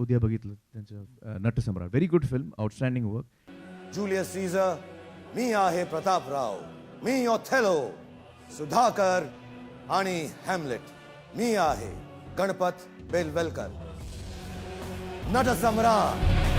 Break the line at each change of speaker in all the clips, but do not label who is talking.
उद्या बघितलं त्यांचं Natsamrat. Very good film outstanding work
Julius Caesar मी आहे प्रतापराव मी ओथेलो सुधाकर आणि हॅमलेट मी आहे गणपत बेलवेलकर. नटसम्राट!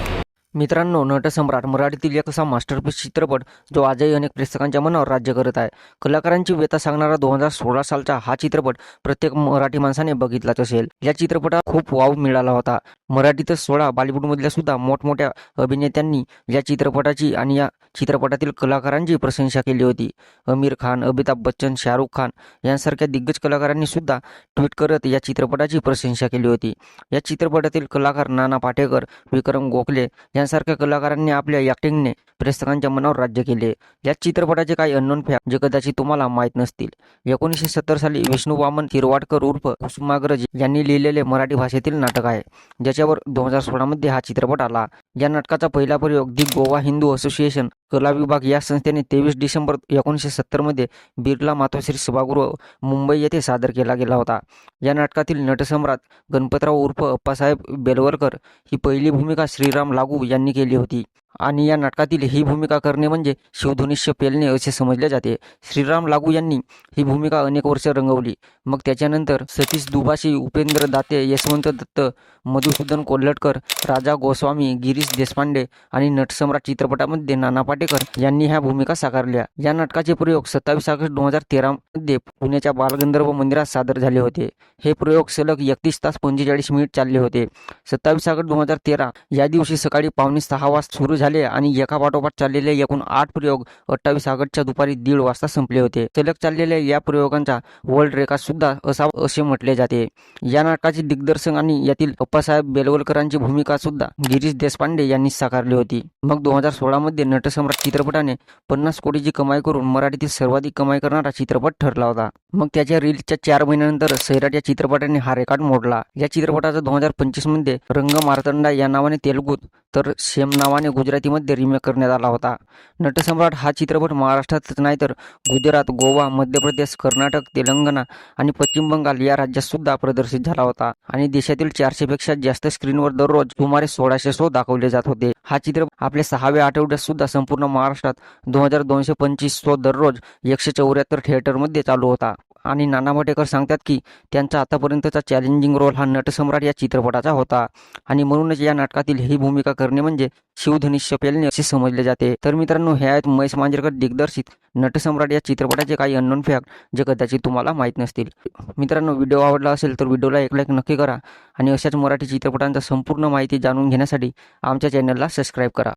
मित्रांनो नटसम्राट मराठीतील एक असा मास्टरपीस चित्रपट जो आजही अनेक प्रेक्षकांच्या मनावर राज्य करत आहे. कलाकारांची व्यथा सांगणारा दोन हजार सोळा सालचा हा चित्रपट प्रत्येक मराठी माणसाने बघितलाच असेल. या चित्रपटात खूप वाव मिळाला होता. मराठीतच सोळा बॉलिवूडमधल्या सुद्धा मोठमोठ्या अभिनेत्यांनी या चित्रपटाची आणि या चित्रपटातील कलाकारांची प्रशंसा केली होती. आमिर खान अमिताभ बच्चन शाहरुख खान यांसारख्या दिग्गज कलाकारांनी सुद्धा ट्विट करत या चित्रपटाची प्रशंसा केली होती. या चित्रपटातील कलाकार नाना पाटेकर विक्रम गोखले या यांसारख्या कलाकारांनी आपल्या ॲक्टिंगने प्रेक्षकांच्या मनावर राज्य केले. या चित्रपटाचे काही अननोन फॅक्ट जे कदाचित तुम्हाला माहीत नसतील. एकोणीसशे सत्तर साली विष्णू वामन तिरवाडकर उर्फ कुसुमाग्रज यांनी लिहिलेले मराठी भाषेतील नाटक आहे. ज्याच्यावर दोन हजार सोळामध्ये हा चित्रपट आला. या नाटकाचा पहिला प्रयोग दी गोवा हिंदू असोसिएशन कला विभाग या संस्थेने तेवीस डिसेंबर एकोणीसशे सत्तरमध्ये बिर्ला मातोश्री सभागृह मुंबई येथे सादर केला गेला होता. या नाटकातील नटसम्राट गणपतराव उर्फ अप्पासाहेब बेलवलकर ही पहिली भूमिका श्रीराम लागू यांनी केली होती. आणि या नाटकातील ही भूमिका करणे म्हणजे शिवधनुष्य पेलणे असे समजले जाते. श्रीराम लागू यांनी ही भूमिका अनेक वर्ष रंगवली. मग त्याच्यानंतर सतीश दुभाषी उपेंद्र दाते यशवंत दत्त मधुसूदन कोल्हटकर राजा गोस्वामी गिरीश देशपांडे आणि नटसम्राट चित्रपटामध्ये नाना पाटेकर यांनी ह्या भूमिका साकारल्या. या नाटकाचे प्रयोग सत्तावीस ऑगस्ट दोन हजार तेरामध्ये पुण्याच्या बालगंधर्व मंदिरात सादर झाले होते. हे प्रयोग सलग एकतीस तास पंचेचाळीस मिनिट चालले होते. सत्तावीस ऑगस्ट दोन हजार तेरा या दिवशी सकाळी पावणे सहा वाजता सुरू झाले आणि एकापाठोपाठ चाललेले एकूण आठ प्रयोग अठ्ठावीस ऑगस्टच्या दुपारी दीड वाजता संपले होते. सलग चाललेल्या या प्रयोगांचा वर्ल्ड रेकॉर्ड सुद्धा असावा असे म्हटले जाते. या नाटकाचे दिग्दर्शन आणि यातील अप्पासाहेब बेलवलकरांची भूमिका सुद्धा गिरीश देशपांडे यांनी साकारली होती. मग दोन हजार सोळामध्ये नटसम्राट चित्रपटाने पन्नास कोटीची कमाई करून मराठीतील सर्वाधिक कमाई करणारा चित्रपट ठरला होता. मग त्याच्या रिलीजच्या चार महिन्यानंतर सैराट या चित्रपटाने हा रेकॉर्ड मोडला. या चित्रपटाचा दोन हजार पंचवीसमध्ये रंग मार्तंडा या नावाने तेलुगूत तर सेम नावाने गुजरातीमध्ये रिमेक करण्यात आला होता. नटसम्राट हा चित्रपट महाराष्ट्रातच नाही तर गुजरात गोवा मध्य प्रदेश कर्नाटक तेलंगणा आणि पश्चिम बंगाल या राज्यात सुद्धा प्रदर्शित झाला होता. आणि देशातील चारशेपेक्षा जास्त स्क्रीनवर दररोज सुमारे सोळाशे शो दाखवले जात होते. हा चित्रपट आपल्या सहाव्या आठवड्यात सुद्धा संपूर्ण महाराष्ट्रात दोन हजार दोनशे पंचवीस शो दररोज एकशे चौऱ्याहत्तर थिएटरमध्ये चालू होता. आणि नाना मटेकर सांगतात की त्यांचा आतापर्यंतचा चॅलेंजिंग रोल हा नटसम्राट या चित्रपटाचा होता. आणि म्हणूनच या नाटकातील ही भूमिका करणे म्हणजे शिवधनुष्य पेलणे असे समजले जाते. तर मित्रांनो हे आहेत महेश मांजरेकर दिग्दर्शित नटसम्राट या चित्रपटाचे काही अननोन फॅक्ट जे कदाचित तुम्हाला माहीत नसतील. मित्रांनो व्हिडिओ आवडला असेल तर व्हिडिओला एक लाईक नक्की करा आणि अशाच मराठी चित्रपटांचा संपूर्ण माहिती जाणून घेण्यासाठी आमच्या चॅनलला सबस्क्राईब करा.